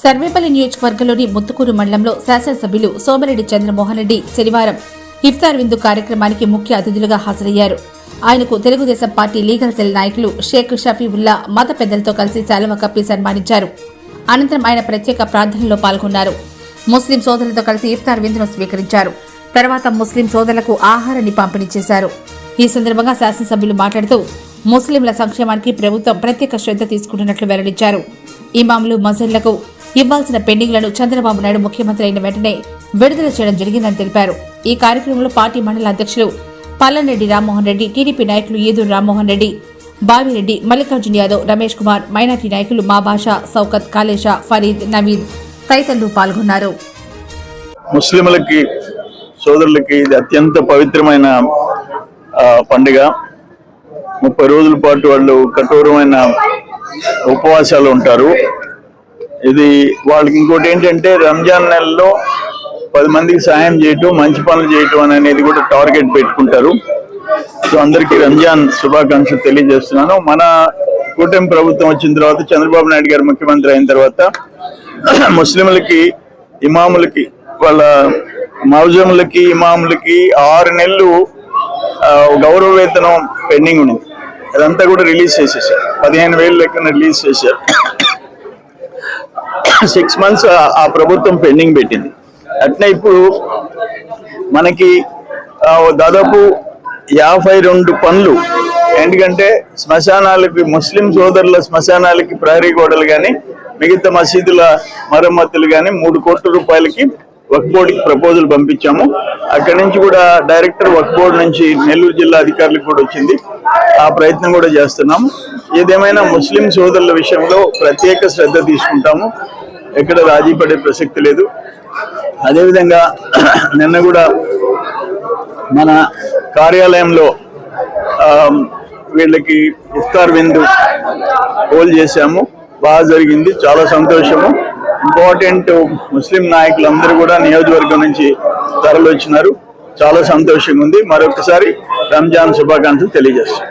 సర్వేపల్లి నియోజకవర్గంలోని ముత్తుకూరు మండలంలో శాసనసభ్యులు సోమిరెడ్డి చంద్రమోహన్ రెడ్డి శనివారం ఇఫ్తార్ విందు కార్యక్రమానికి ముఖ్య అతిథులుగా హాజరయ్యారు. ఆయనకు తెలుగుదేశం పార్టీ లీగల్ సెల్ నాయకులు షేక్ షఫీవుల్లా మత పెద్దలతో కలిసి శాలువ కప్పి సన్మానించారు. అనంతరం ఆయన ప్రత్యేక ప్రార్థనలో పాల్గొన్నారు. ముస్లిం సోదరులతో కలిసి ఇఫ్తార్ విందును స్వీకరించారు. తర్వాత ముస్లిం సోదరులకు ఆహారాన్ని పంపిణీ చేశారు. ఈ సందర్భంగా శాసనసభ్యులు మాట్లాడుతూ ముస్లింల సంక్షేమానికి ప్రభుత్వం ప్రత్యేక శ్రద్ధ తీసుకుంటున్నట్లు వెల్లడించారు. ఇమాములు మసీదులకు ఇవ్వాల్సిన పెండింగ్లను చంద్రబాబు నాయుడు ముఖ్యమంత్రి అయిన వెంటనే విడుదల చేయడం జరిగిందని తెలిపారు. ఈ కార్యక్రమంలో పార్టీ మండల అధ్యక్షులు పల్లనరెడ్డి రామ్మోహన్ రెడ్డి టీడీపీ నాయకులు ఈదూరు రామ్మోహన్ రెడ్డి బావిరెడ్డి మల్లికార్జున యాదవ్ రమేష్ కుమార్ మైనార్టీ నాయకులు మా భాష సౌకత్ కాలేషా ఫరీద్ నవీద్ తదితరులు పాల్గొన్నారు. ముస్లింలకి సోదరులకి ఇది అత్యంత పవిత్రమైన ఆ, పండుగ. ముప్పై రోజుల పాటు వాళ్ళు కఠోరమైన ఉపవాసాలు ఉంటారు. ఇది వాళ్ళకి ఇంకోటి ఏంటంటే రంజాన్ నెలలో పది మందికి సాయం చేయటం మంచి పనులు చేయటం అనేది కూడా టార్గెట్ పెట్టుకుంటారు. సో అందరికీ రంజాన్ శుభాకాంక్షలు తెలియజేస్తున్నాను. మన కూటమి ప్రభుత్వం వచ్చిన తర్వాత చంద్రబాబు నాయుడు గారు ముఖ్యమంత్రి అయిన తర్వాత ముస్లింలకి ఇమాములకి వాళ్ళ మౌజములకి ఇమాములకి ఆరు నెలలు గౌరవ వేతనం పెండింగ్ ఉంది. అదంతా కూడా రిలీజ్ చేసేసారు. పదిహేను వేలు లెక్కన రిలీజ్ చేశారు. సిక్స్ మంత్స్ ఆ ప్రభుత్వం పెండింగ్ పెట్టింది. అట్నే ఇప్పుడు మనకి దాదాపు యాభై రెండు పనులు ఎందుకంటే శ్మశానాలకి ముస్లిం సోదరుల శ్మశానాలకి ప్రహరీ గోడలు కానీ మిగతా మసీదుల మరమ్మతులు కానీ మూడు కోట్ల రూపాయలకి వక్ బోర్డుకి ప్రపోజల్ పంపించాము. అక్కడి నుంచి కూడా డైరెక్టర్ వక్ బోర్డు నుంచి నెల్లూరు జిల్లా అధికారులకు కూడా వచ్చింది. ఆ ప్రయత్నం కూడా చేస్తున్నాము. ఏదేమైనా ముస్లిం సోదరుల విషయంలో ప్రత్యేక శ్రద్ధ తీసుకుంటాము. ఎక్కడ రాజీ పడే ప్రసక్తి లేదు. అదేవిధంగా నిన్న కూడా మన కార్యాలయంలో వీళ్ళకి ఇఫ్తార్ విందు హోల్ చేశాము. బాగా జరిగింది. చాలా సంతోషము. ఇంపార్టెంట్ ముస్లిం నాయకులందరూ కూడా నియోజకవర్గం నుంచి తరలివచ్చినారు. చాలా సంతోషంగా ఉంది. మరొకసారి రంజాన్ శుభాకాంక్షలు తెలియజేస్తాం